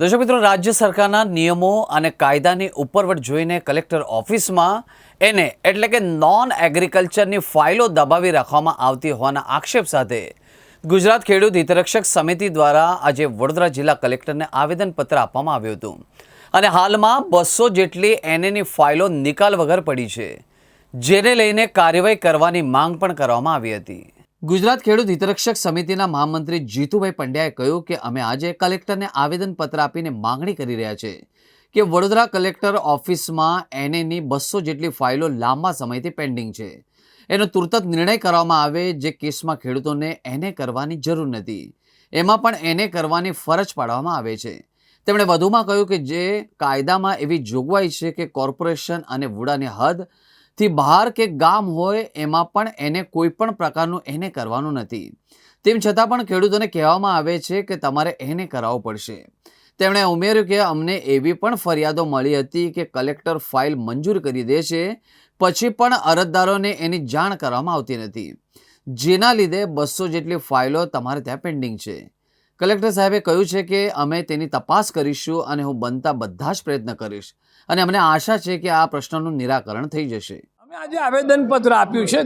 દર્શક મિત્રો, રાજ્ય સરકારના નિયમો અને કાયદાની ઉપરવટ જોઈને કલેક્ટર ઓફિસમાં એને એટલે કે નોન એગ્રીકલ્ચરની ફાઇલો દબાવી રાખવામાં આવતી હોવાના આક્ષેપ સાથે ગુજરાત ખેડૂત હિતરક્ષક સમિતિ દ્વારા આજે વડોદરા જિલ્લા કલેક્ટરને આવેદનપત્ર આપવામાં આવ્યું હતું. અને હાલમાં બસો જેટલી એનએની ફાઇલો નિકાલ વગર પડી છે, જેને લઈને કાર્યવાહી કરવાની માંગ પણ કરવામાં આવી હતી. ગુજરાત ખેડૂત હિતરક્ષક સમિતિના મહામંત્રી જીતુભાઈ પંડ્યાએ કહ્યું કે અમે આજે કલેક્ટરને આવેદનપત્ર આપીને માંગણી કરી રહ્યા છે કે વડોદરા કલેક્ટર ઓફિસમાં એનએની બસો જેટલી ફાઇલો લાંબા સમયથી પેન્ડિંગ છે. એનો તુરત જ નિર્ણય કરવામાં આવે જે કેસમાં ખેડૂતોને એને કરવાની જરૂર નથી. એમાં પણ એને કરવાની ફરજ પાડવામાં આવે છે. તેમણે વધુમાં કહ્યું કે જે કાયદામાં એવી જોગવાઈ છે કે કોર્પોરેશન અને વુડાની હદ થી બહાર કે ગામ હોય, એમાં પણ એને કોઈ પણ પ્રકારનું એને કરવાનું નથી. તેમ છતાં પણ ખેડૂતોને કહેવામાં આવે છે કે તમારે એને કરાવવું પડશે. તેમણે ઉમેર્યું કે અમને એવી પણ ફરિયાદો મળી હતી કે કલેક્ટર ફાઇલ મંજૂર કરી દે છે, પછી પણ અરજદારોને એની જાણ કરવામાં આવતી નથી. જેના લીધે બસો જેટલી ફાઇલો તમારે ત્યાં પેન્ડિંગ છે. કલેક્ટર સાહેબે કહ્યું છે કે અમે તેની તપાસ કરીશું અને હું બનતા બધા જ પ્રયત્ન કરીશ. અને અમને આશા છે કે આ પ્રશ્નનું નિરાકરણ થઈ જશે. અમે આજે આવેદનપત્ર આપ્યું છે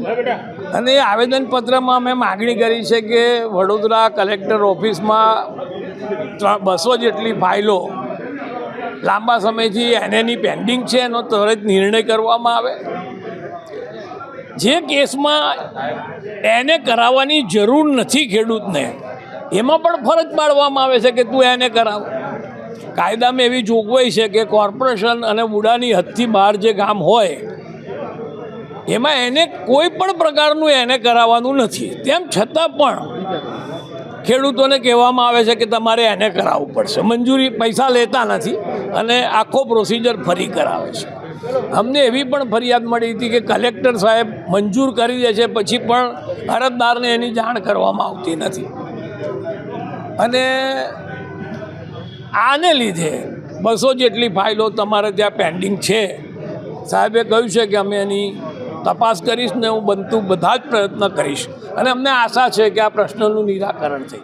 અને એ આવેદનપત્રમાં અમે માગણી કરી છે કે વડોદરા કલેક્ટર ઓફિસમાં બસો જેટલી ફાઇલો લાંબા સમયથી એનેની પેન્ડિંગ છે, એનો ત્વરિત નિર્ણય કરવામાં આવે. જે કેસમાં એને કરાવવાની જરૂર નથી ખેડૂતને એમાં પણ ફરજ પાડવામાં આવે છે કે તું એને કરાવ. કાયદામાં એવી જોગવાઈ છે કે કોર્પોરેશન અને ઉડાની હદથી બહાર જે ગામ હોય, એમાં એને કોઈ પણ પ્રકારનું એને કરાવવાનું નથી. તેમ છતાં પણ ખેડૂતોને કહેવામાં આવે છે કે તમારે એને કરાવવું પડશે. મંજૂરી પૈસા લેતા નથી અને આખો પ્રોસિજર ફરી કરાવે છે. અમને એવી પણ ફરિયાદ મળી હતી કે કલેક્ટર સાહેબ મંજૂર કરી દે છે, પછી પણ અરજદારને એની જાણ કરવામાં આવતી નથી. અને આને લીધે બસો જેટલી ફાઇલો તમારે ત્યાં પેન્ડિંગ છે. સાહેબે કહ્યું છે કે અમે એની તપાસ કરીશ ને હું બનતું બધા જ પ્રયત્ન કરીશ. અને અમને આશા છે કે આ પ્રશ્નનું નિરાકરણ થઈ